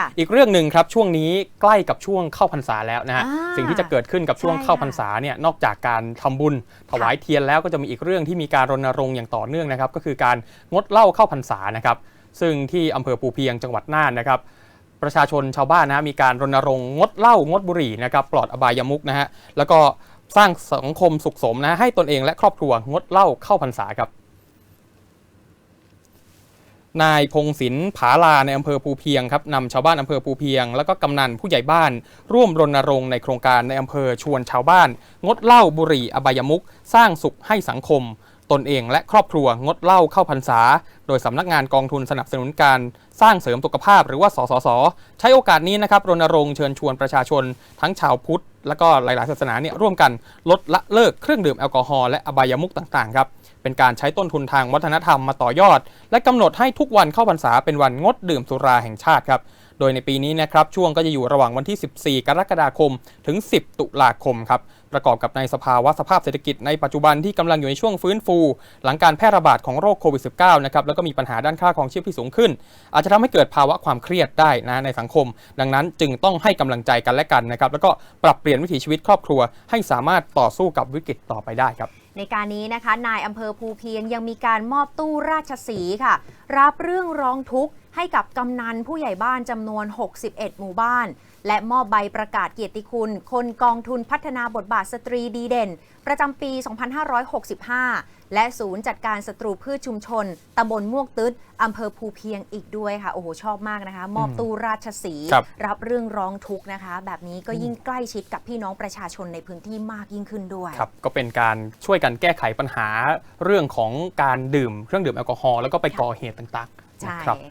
ค่ะอีกเรื่องหนึ่งครับช่วงนี้ใกล้กับช่วงเข้าพรรษาแล้วนะฮะอ่าสิ่งที่จะเกิดขึ้นกับช่วงใช่เข้าค่ะพรรษาเนี่ยนอกจากการทำบุญถวายเทียนแล้วก็จะมีอีกเรื่องที่มีการรณรงค์อย่างต่อเนื่องนะครับ ก็คือการงดเหล้าเข้าพรรษานะครับ ซึ่งที่อำเภอภูเพียงจังหวัดน่านนะครับประชาชนชาวบ้านนะฮะมีการรณรงค์งดเหล้างดบุหรี่นะครับปลอดอบายมุกนะฮะแล้วก็สร้างสังคมสุขสมนะให้ตนเองและครอบครัวงดเหล้าเข้าพรรษาครับ นายพงศินผาลาในอำเภอภูเพียงครับนำชาวบ้านอำเภอภูเพียง แล้วก็กำนันผู้ใหญ่บ้าน ร่วมรณรงค์ในโครงการในอำเภอชวนชาวบ้าน งดเหล้าบุหรี่อบายมุก สร้างสุขให้สังคม ตนเองและครอบครัวงดเหล้าเข้าพรรษา โดยสำนักงานกองทุนสนับสนุนการสร้างเสริมสุขภาพหรือว่าสสส ใช้โอกาสนี้นะครับรณรงค์เชิญชวนประชาชน ทั้งชาวพุทธ และก็หลาย ๆ ศาสนาเนี่ยร่วมกันลดละเลิกเครื่องดื่มแอลกอฮอล์และอบายมุกต่าง ๆ ครับ เป็นการใช้ต้นทุนทางวัฒนธรรมมาต่อยอด และกำหนดให้ทุกวันเข้าพรรษาเป็นวันงดดื่มสุราแห่งชาติครับ โดยในปีนี้นะครับช่วงก็จะอยู่ระหว่างวันที่ 14 กรกฎาคม ถึง 10 ตุลาคมครับประกอบกับในสภาวะสภาพเศรษฐกิจในปัจจุบันที่กำลังอยู่ในช่วงฟื้นฟู หลังการแพร่ระบาดของโรคโควิด -19 นะครับแล้วก็มีปัญหาด้านค่าของชีพที่สูงขึ้น อาจจะทำให้เกิดภาวะความเครียดได้นะในสังคม ดังนั้นจึงต้องให้กำลังใจกันและกันนะครับแล้วก็ปรับเปลี่ยนวิถีชีวิตครอบครัว ให้สามารถต่อสู้กับวิกฤตต่อไปได้ครับในการนี้นะคะ นายอำเภอภูเพียงยังมีการมอบตู้ราชสีค่ะ รับเรื่องร้องทุกข์ ให้กับกำนันผู้ใหญ่บ้านจำนวน 61 หมู่บ้าน และมอบใบประกาศเกียรติคุณ คนกองทุนพัฒนาบทบาทสตรีดีเด่น ประจำปี 2565 และศูนย์จัดการศัตรูพืชชุมชนตำบลม่วงตึ๊ดอำเภอภูเพียงอีกด้วยค่ะ โอ้โห ชอบมากนะคะ มอบตู้ราชสีห์ครับรับเรื่องร้องทุกข์นะคะ แบบนี้ก็ยิ่งใกล้ชิดกับพี่น้องประชาชนในพื้นที่มากยิ่งขึ้นด้วยครับก็เป็นการช่วยกันแก้ไขปัญหาเรื่องของการดื่มเครื่องดื่มแอลกอฮอล์แล้วก็ไปก่อเหตุต่างๆใช่นะครับค่ะ